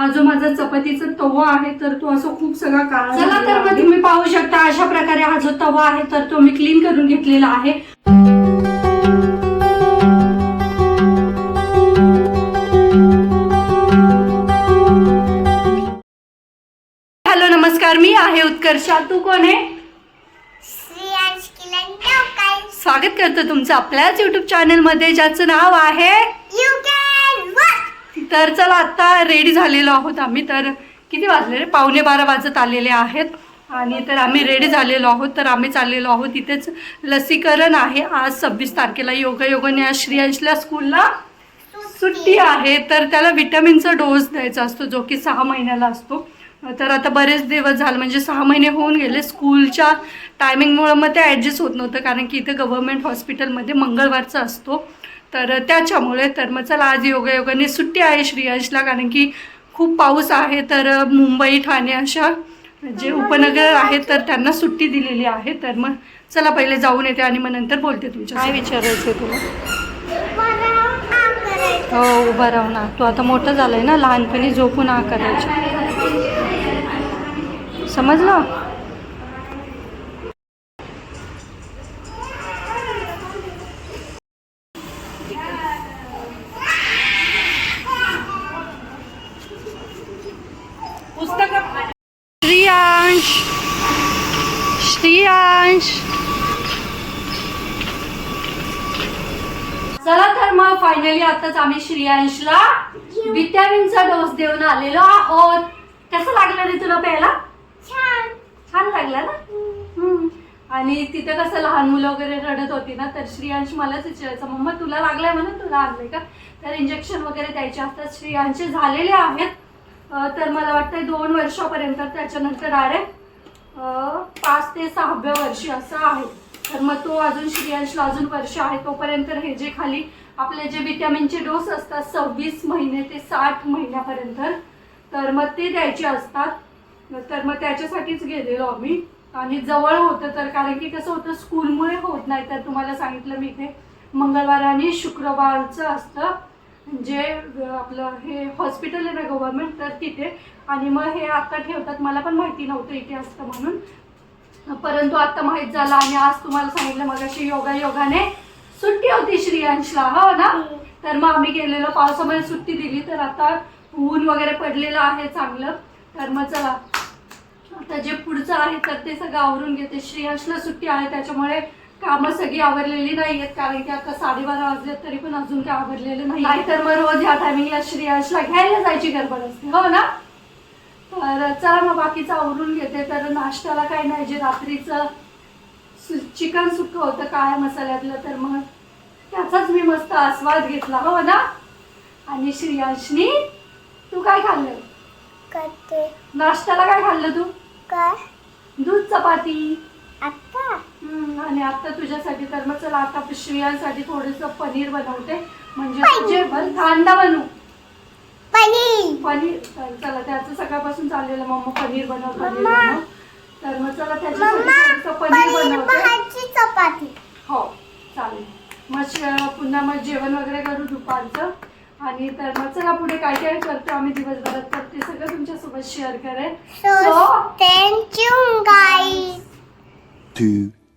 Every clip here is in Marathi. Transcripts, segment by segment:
हा जो माझा चपातीचा तवा आहे तर तो असं खूप सगळा काळा चला तर मग तुम्ही पाहू शकता अशा प्रकारे हा जो तवा आहे तर तो मी क्लीन करून घेतलेला आहे. हॅलो नमस्कार. मी आहे उत्कर्षा. तू कोण आहे? स्वागत करतो तुमचं आपल्याच युट्यूब चॅनलमध्ये ज्याचं नाव आहे तर चला आत्ता रेडी झालेलो आहोत आम्ही. तर किती वाजले रे? पावणे बारा वाजत आलेले आहेत. आणि तर आम्ही रेडी झालेलो आहोत. तर आम्ही चाललेलो आहोत. इथेच लसीकरण आहे. आज सव्वीस तारखेला योगायोगाने आज श्रेयांशला स्कूलला सुट्टी आहे. तर त्याला विटॅमिनचा डोस द्यायचा असतो जो की सहा महिन्याला असतो. तर आता बरेच दिवस झाले म्हणजे सहा महिने होऊन गेले. स्कूलच्या टायमिंगमुळं मग ते ॲडजस्ट होत नव्हतं. कारण की इथं गव्हर्मेंट हॉस्पिटलमध्ये मंगळवारचा असतो. तर त्याच्यामुळे तर मग चला आज योगायोगाने सुट्टी आहे श्रीयशला कारण की खूप पाऊस आहे तर मुंबई ठाणे अशा जे उपनगर आहेत तर त्यांना सुट्टी दिलेली आहे. तर मग चला पहिले जाऊन येते आणि मग नंतर बोलते तुमच्या काय विचारायचं तुला? हो उभा राहून आ. तू आता मोठं आहे ना लहानपणी झोपून आ करायचं. समजलं श्रियांश श्रियांश चला तर मग आताच आम्ही श्रेयांशला विटॅमिनचा डोस देऊन आलेलो आहोत. कसं लागलं रे तुला प्यायला? छान. छान लागला ना? हम्म. आणि तिथं कसं लहान मुलं वगैरे रडत होती ना तर श्रेयांश मलाच विचारायचं मम्मा तुला लागलाय म्हणून तुला आणलंय का? तर इंजेक्शन वगैरे द्यायचे असतात. श्रेयांचे झालेले आहेत. अं, तर मला वाटतं दोन वर्षापर्यंत त्याच्यानंतर डायरेक्ट पाच ते सहाव्या वर्षी असं आहे. तर मग तो अजून श्रेयांशला अजून वर्ष आहे तोपर्यंत हे जे खाली आपले जे विटॅमिनचे डोस असतात सव्वीस महिने ते साठ महिन्यापर्यंत तर मग ते द्यायचे असतात. तर मग त्याच्यासाठीच गेलेलो आम्ही. आणि जवळ होतं तर कारण की कसं होतं स्कूलमुळे होत नाही. तर तुम्हाला सांगितलं मी इथे मंगळवार आणि शुक्रवारचं असतं. म्हणजे, जे आपलं हे हॉस्पिटल आहे ना गव्हर्नमेंट तर तिथे. आणि मग हे आत्ता ठेवतात. मला पण माहिती नव्हतं इथे असतं म्हणून. परंतु आत्ता माहीत झालं आणि आज तुम्हाला सांगितलं मग अशी योगा योगाने सुट्टी होती श्रेयांशला हो ना? तर मग आम्ही गेलेलो पावसामध्ये सुट्टी दिली तर आता ऊन वगैरे पडलेलं आहे चांगलं. तर मग चला. आता जे पुढचं आहे तर ते सगळं आवरून घेते. श्रेयांशला सुट्टी आहे त्याच्यामुळे कामं सगळी आवरलेली नाही आहेत कारण की आता साडेबारा वाजले तरी पण अजून काय आवरलेलं नाही. तर मग रोज ह्या टायमिंगला श्रेयांशला घ्यायला जायची गडबड असते हो ना? तर चला मग बाकीचं आवरून घेते. तर नाश्त्याला काही नाही जे रात्रीचं चिकन सुक्क होतं काळ्या मसाल्यातलं तर मग त्याचाच मी मस्त आस्वाद घेतला हो ना? आणि श्रेयांशनी तू काय खाल्लं? करते. नाश्त्याला काय खाल्लं तू? काय? दूध चपाती. आता हम्म, आणि आता तुझ्यासाठी तर मग चला आता श्रेयांसाठी थोडंसं पनीर बनवते. म्हणजे जेवण कांदा बनवू. पनीर. पनीर चला त्याचं सकाळपासून चाललेलं मम्मा पनीर बनव पनीर मम्मा. बनव तर मग चला त्याच्यासाठी पनीर बनवते. चपाती. हो चालेल. मग पुन्हा मग जेवण वगैरे करू दुपारचं. आणि तर मग चला पुढे काय काय करतो आम्ही दिवसभरात तर ते सगळं तुमच्यासोबत शेअर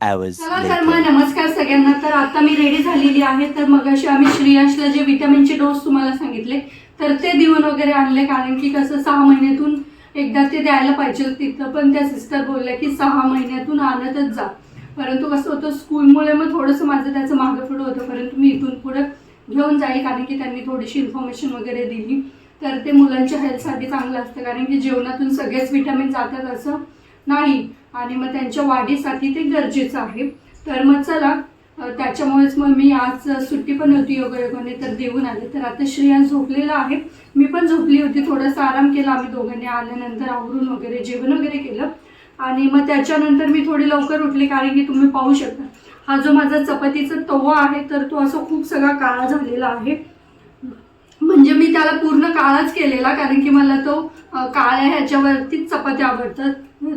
hours चला तर मग. नमस्कार सगळ्यांना. तर आता मी रेडी झालेली आहे. तर मग अशी आम्ही श्रेयांशला जे विटॅमिनचे डोस तुम्हाला सांगितले तर ते देऊन वगैरे आणले. कारण की कसं सहा महिन्यातून एकदा ते द्यायला पाहिजे तिथं पण त्या सिस्टर बोलल्या की सहा महिन्यातून आणतच जा. परंतु कसं होतं स्कूलमुळे मग थोडंसं माझं त्याचं मागं पुढं होतं. परंतु मी इथून पुढं घेऊन जाईल कारण की त्यांनी थोडीशी इन्फॉर्मेशन वगैरे दिली. तर ते मुलांच्या हेल्थसाठी चांगलं असतं कारण की जेवणातून सगळेच विटॅमिन जातात असं नाही. आणि मग त्यांच्या वाढीसाठी ते गरजेचं आहे. तर मग चला त्याच्यामुळेच मग मी आज सुट्टी पण होती योगायोगाने तर देऊन आले. तर आता श्रेया झोपलेला आहे. मी पण झोपली होती थोडासा आराम केला आम्ही दोघांनी. आल्यानंतर आवरून वगैरे जेवण वगैरे केलं. आणि मग त्याच्यानंतर मी थोडी लवकर उठली कारण की तुम्ही पाहू शकता. हा जो माझा चपातीचा तवा आहे तर तो असं खूप सगळा काळा झालेला आहे. म्हणजे मी त्याला पूर्ण काळाच केलेला कारण की मला तो काळ्या ह्याच्यावरतीच चपात्या आवडतात.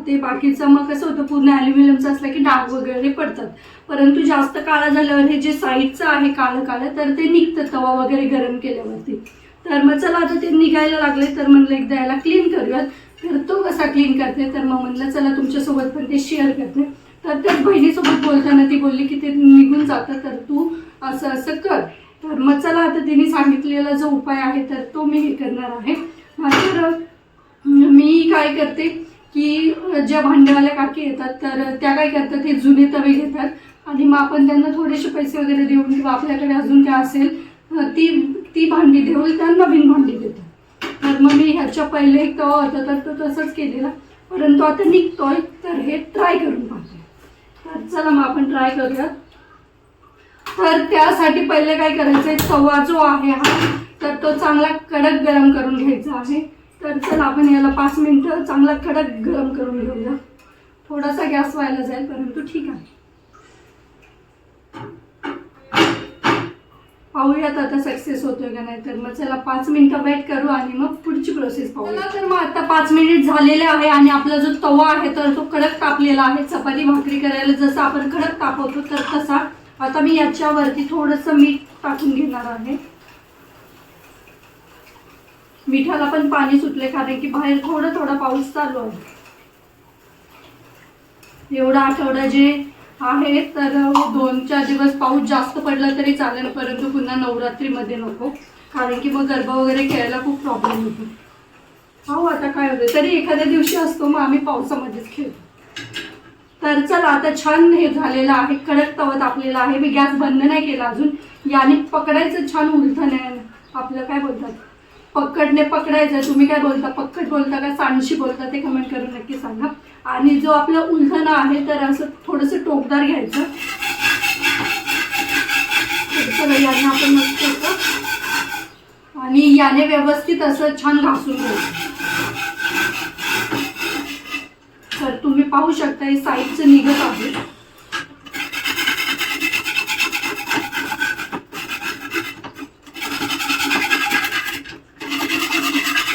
ते बाकीचं मग कसं होतं पूर्ण ॲल्युमिनियमचं असलं की डाग वगैरे पडतात. परंतु जास्त काळा झाल्यावर हे जे साईडचं आहे काळं काळं तर ते निघतं तवा वगैरे गरम केल्यावरती. तर मग चला आता ते निघायला लागले तर म्हणलं एकदा याला क्लीन करूयात. तर तो कसा क्लीन करते तर मग म्हणलं चला तुमच्यासोबत पण ते शेअर करते. तर त्या बहिणीसोबत बोलताना ती बोलली की ते निघून जातं तर तू असं असं कर. तर मग चला आता तिने सांगितलेला जो उपाय आहे तर तो मी हे करणार आहे. तर मी काय करते की ज्या भांडेवाल्या काकी येतात तर त्या काय करतात हे जुने तवे घेतात. आणि मग आपण त्यांना थोडेसे पैसे वगैरे देऊन किंवा आपल्याकडे अजून काय असेल ती ती भांडी देऊन त्या नवीन भांडी देतात. तर मग मी ह्याच्या पहिले एक तवा होता तर तो तसंच केलेला. परंतु आता निघतोय तर हे ट्राय करून पाहते तर चला मग आपण ट्राय करूया. तर त्यासाठी पहिले काय करायचं आहे तवा जो आहे हा तर तो चांगला कडक गरम करून घ्यायचा आहे. तर चला आपण याला पाच मिनटं चांगला कडक गरम करून घेऊया. थोडासा गॅस व्हायला जाईल परंतु ठीक आहे. पाहूयात आता सक्सेस होतोय का नाही तर मग चला पाच मिनिटं वेट करू आणि मग पुढची प्रोसेस पाहूया. तर मग आता पाच मिनिट झालेले आहे आणि आपला जो तवा आहे तर तो कडक तापलेला आहे. चपाती भाकरी करायला जसं आपण कडक तापवतो तर तसा आता मी याच्यावरती थोडंसं मीठ टाकून घेणार आहे. मिठाला पण पाणी सुटले कारण की बाहेर थोडं थोडा पाऊस चालू आहे. एवढा आठवडा जे आहे तर दोन चार दिवस पाऊस जास्त पडला तरी चालेल परंतु पुन्हा नवरात्रीमध्ये नको. कारण की मग गरबा वगैरे खेळायला खूप प्रॉब्लेम होतो. हो आता काय होतं तरी एखाद्या दिवशी असतो मग आम्ही पावसामध्येच खेळतो. तर चला आता छान हे झालेलं आहे कडक तवत आपलेला आहे. मी गॅस बंद नाही केला अजून. याने पकडायचं छान उलथन आहे आपलं काय बोलतात? पकडणे पकडायचं. तुम्ही काय बोलता? पक्कड बोलता का? सांडशी बोलता? ते कमेंट करून नक्की सांगा. आणि जो आपला उलथणं आहे तर असं थोडंसं टोकदार घ्यायचं. सगळं चला याने आपण मस्त आणि याने व्यवस्थित असं छान घासून घ्यायचं तर तुम्ही पाहू शकता हे साईडचं निघत आहे.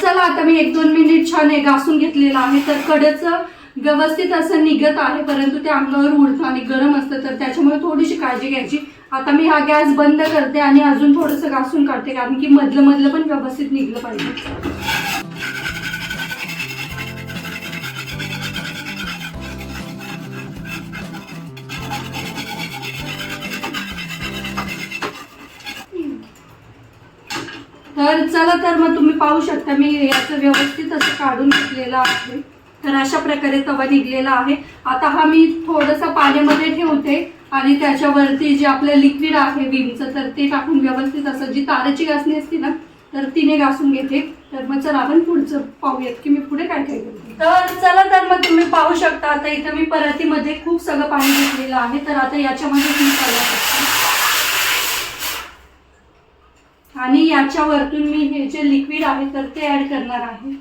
चला आता मी एक दोन मिनिट छान हे घासून घेतलेलं आहे. तर कडचं व्यवस्थित असं निघत आहे परंतु ते अंगावर उडतं आणि गरम असतं तर त्याच्यामुळे थोडीशी काळजी घ्यायची. आता मी हा गॅस बंद करते आणि अजून थोडंसं घासून काढते कारण की मधलं मधलं पण व्यवस्थित निघलं पाहिजे. तर चला तर मग तुम्ही पाहू शकता मी याचं व्यवस्थित असं काढून घेतलेलं आहे. तर अशा प्रकारे तवा निघलेला आहे. आता हा मी थोडंसं पाण्यामध्ये ठेवते आणि त्याच्यावरती जे आपलं लिक्विड आहे विमचं तर ते टाकून व्यवस्थित असं जी ताराची घासणी असते ना तर तिने घासून घेते. तर मग चला आपण पुढचं पाहूयात की मी पुढे काय काय करते. तर चला तर मग तुम्ही पाहू शकता आता इथं मी परतीमध्ये खूप सगळं पाणी घेतलेलं आहे. तर आता याच्यामध्ये मी चालला शकता आणि याच्यावरतून मी हे जे लिक्विड आहे तर ते ऍड करणार आहे.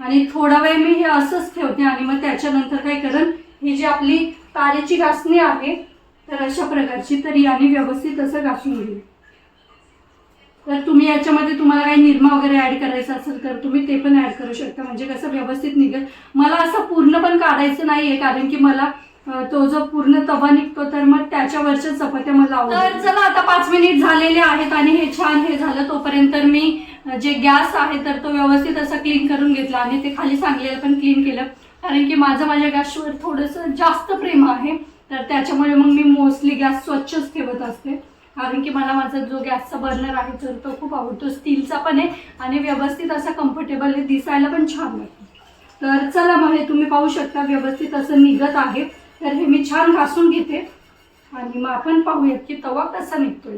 आणि थोडा वेळ मी हे असंच ठेवते आणि मग त्याच्यानंतर काय करेन ही जी आपली तारेची घासणी आहे तर अशा प्रकारची तर याने व्यवस्थित असं घासून घेईल तर तुम्ही याच्यामध्ये तुम्हाला काही निरमा वगैरे ऍड करायचं असेल तर तुम्ही ते पण ऍड करू शकता. म्हणजे कसं व्यवस्थित निघेल. मला असं पूर्ण पण काढायचं नाहीये कारण की मला तो जो पूर्ण तवा निघतो तर मग त्याच्यावरच्या चपात्या मला तर चला आता पाच मिनिट झालेले आहेत आणि हे छान हे झालं. तोपर्यंत मी जे गॅस आहे तर तो व्यवस्थित असं क्लीन करून घेतला. आणि ते खाली सांगलेलं पण क्लीन केलं. कारण की माझं माझ्या गॅसवर थोडंसं जास्त प्रेम आहे. तर त्याच्यामुळे मग मी मोस्टली गॅस स्वच्छच ठेवत असते. कारण की मला माझा जो गॅसचा बर्नर आहे तर तो खूप आवडतो. स्टीलचा पण आहे. आणि व्यवस्थित असा कम्फर्टेबल आहे. दिसायला पण छान वाटतं. तर चला मग हे तुम्ही पाहू शकता. व्यवस्थित असं निघत आहे. तर हे मी छान घासून घेते. आणि मग आपण पाहूयात की तवा कसा निघतोय.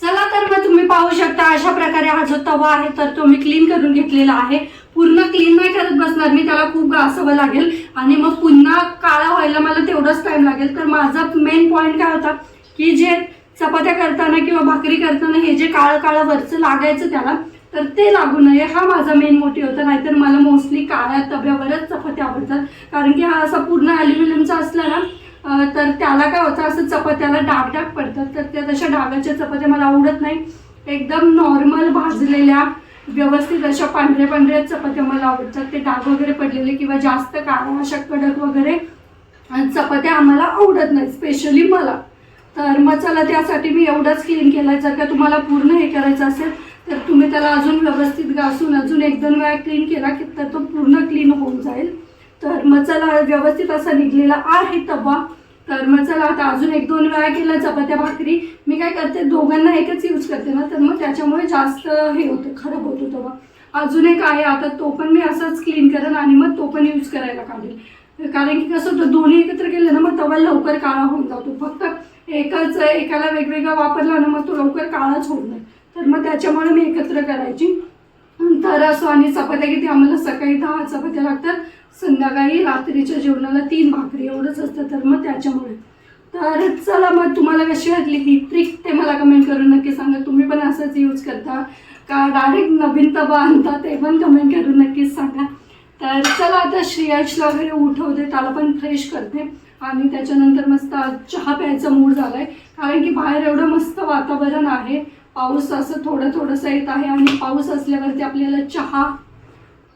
चला तर मग तुम्ही पाहू शकता अशा प्रकारे हा जो तवा आहे तर तो मी क्लीन करून घेतलेला आहे. पूर्ण क्लीन नाही करत बसणार. मी त्याला खूप घासावं लागेल. आणि मग पुन्हा काळा व्हायला मला तेवढाच टाईम लागेल. तर माझा मेन पॉईंट काय होता? की जे चपात्या करताना किंवा भाकरी करताना हे जे काळं काळं वरचं लागायचं त्याला तर ते लागू नये. हा माझा मेन मोठी होता. नाहीतर मला मोस्टली काळ्या तब्यावरच चपात्या आवडतात. कारण की हा असा पूर्ण ॲल्युमिनियमचा असला ना तर त्याला काय होतं? असं चपात्याला डाग डाग पडतात. तर त्या तशा डागाच्या चपात्या मला आवडत नाही. एकदम नॉर्मल भाजलेल्या व्यवस्थित अशा पांढऱ्या पांढऱ्या चपात्या मला आवडतात. ते डाग वगैरे पडलेले किंवा जास्त काळ्या अशा कडक वगैरे चपात्या आम्हाला आवडत नाही स्पेशली मला. तर मग चला त्यासाठी मी एवढंच क्लीन केलं जर का तुम्हाला पूर्ण हे करायचं असेल तर तुम्ही त्याला अजून व्यवस्थित घासून अजून एक दोन वेळा क्लीन केला की तर तो पूर्ण क्लीन होऊन जाईल. तर मग चला व्यवस्थित असा निघलेला आहे तवा. तर मग चला आता अजून एक दोन वेळा केला चपात्या भाकरी. मी काय करते दोघांना एकच यूज करते ना तर मग त्याच्यामुळे जास्त हे होतं खराब होतो तेव्हा अजून एक आहे आता तो पण मी असंच क्लीन करेन आणि मग तो पण यूज करायला काढेल कारण की कसं होतं दोन्ही एकत्र केलं ना मग तवा लवकर काळा होऊन जातो. फक्त एकच एकाला वेगवेगळा वापरला ना मग तो लवकर काळाच होत नाही. तर मग त्याच्यामुळे मी एकत्र करायची. तर असो आणि चपात्या किती आम्हाला सकाळी दहा चपात्या लागतात. संध्याकाळी रात्रीच्या जेवणाला तीन भाकरी एवढंच असतं तर मग त्याच्यामुळे. तर चला मग तुम्हाला कशी वाटली ही ट्रिक ते मला कमेंट करून नक्की सांगा. तुम्ही पण असंच यूज करता का डायरेक्ट नवीन तबा आणता ते पण कमेंट करून नक्कीच सांगा. तर चला आता श्रेयाशला वगैरे उठवते त्याला पण फ्रेश करते. आणि त्याच्यानंतर मस्त चहा प्यायचा मूड झालाय. कारण की बाहेर एवढं मस्त वातावरण आहे. पाऊस असं थोडं थोडंसं येत आहे आणि पाऊस असल्यावरती आपल्याला चहा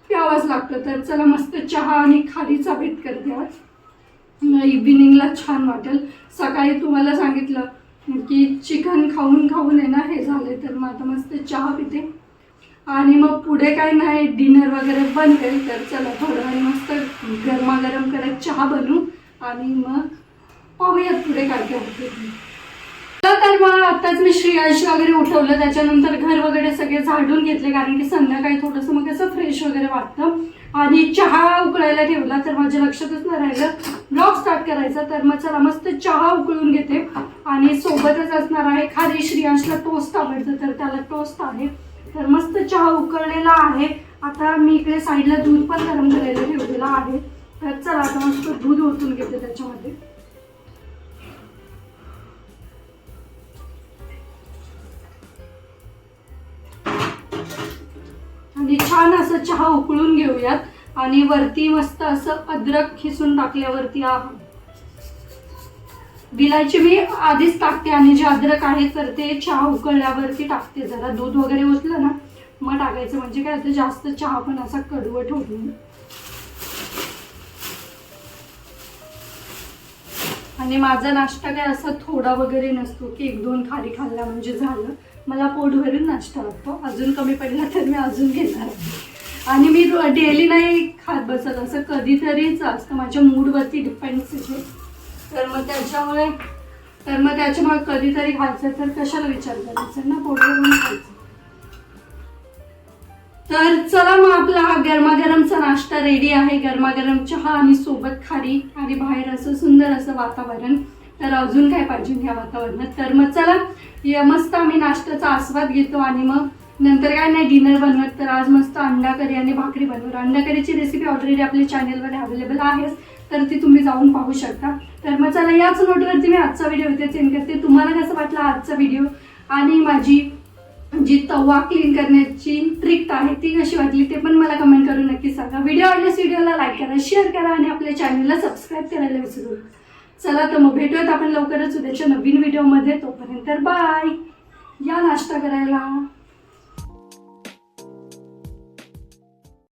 प्यावाच लागतं. तर चला मस्त चहा आणि खारीचा भेट करते आज. इव्हिनिंगला छान वाटेल. सकाळी तुम्हाला सांगितलं की चिकन खाऊन खाऊन आहे ना हे झाले तर मग आता मस्त चहा पिते. आणि मग पुढे काय नाही डिनर वगैरे बनते तर चला थोडं आणि मस्त गरमागरम करत चहा बनवू. आणि मग पाहूयात पुढे काय काय होते. तर मग आत्ताच मी श्रेयांश वगैरे उठवलं. त्याच्यानंतर घर वगैरे सगळे झाडून घेतले कारण की संध्याकाळी थोडंसं मग असं फ्रेश वगैरे वाटतं. आणि चहा उकळायला ठेवला तर माझ्या लक्षातच नाही राहिलं. ब्लॉग स्टार्ट करायचा तर मग चला मस्त चहा उकळून घेते. आणि सोबतच असणार आहे खाली श्रेयांशला टोस्ट आवडतं तर त्याला टोस्ट आहे. तर मस्त चहा उकळलेला आहे. आता मी इकडे साईडला दूध पण गरम करायला ठेवलेलं आहे. तर चला आता मस्त दूध ओतून घेते त्याच्यामध्ये. थोडासा चहा उकळून घेऊयात आणि वरती मस्त असं अद्रक खिसून टाकल्यावरती बिलाची मी आधीच टाकते आणि जे अद्रक आहे तर ते चहा उकळल्यावरती टाकते. जरा दूध वगैरे उचलं ना मग टाकायचं. म्हणजे काय होतं जास्त चहा पण असा कडवट होत आणि माझा नाश्ता काय असा थोडा वगैरे नसतो की एक दोन खाली खाल्ला म्हणजे झालं. मला पोट भरून नाश्ता लागतो अजून कमी पडला तर मी अजून घेणार आहे. आणि मी डेली नाही खात बसत असं कधीतरीच असतं माझ्या मूडवरती डिपेंड्स आहे. तर मग त्याच्यामुळे तर मग त्याच्यामुळे कधीतरी खायचं तर कशाला विचार करायचा ना? पोट खायचं. तर चला मग आपला हा गरमागरमचा नाश्ता रेडी आहे. गरमागरम चहा आणि सोबत खारी आणि बाहेर असं सुंदर असं वातावरण. तर अजून काय पाहिजे ह्या वातावरणात? तर मग चला मस्त आम्ही नाश्त्याचा आस्वाद घेतो आणि मग नंतर काय नाही डिनर बनवत तर आज मस्त अंडा करी आणि भाकरी बनवतो अंडा करीची रेसिपी ऑलरेडी आपल्या चॅनलवर अवेलेबल आहेच. तर ती तुम्ही जाऊन पाहू शकता. तर मग चला याच नोटवरती मी आजचा व्हिडिओ इथे सेंड करते. तुम्हाला कसं वाटलं आजचा व्हिडिओ आणि माझी जी तवा क्लीन करण्याची ट्रिक आहे ती कशी वाटली ते पण मला कमेंट करून नक्की सांगा. व्हिडिओ आवडल्यास व्हिडिओला लाईक करा शेअर करा आणि आपल्या चॅनलला सबस्क्राईब करायला विसरू नका. चला तर मग भेटूयात आपण लवकरच उद्याच्या नवीन व्हिडिओमध्ये तोपर्यंत बाय या नाश्ता करायला.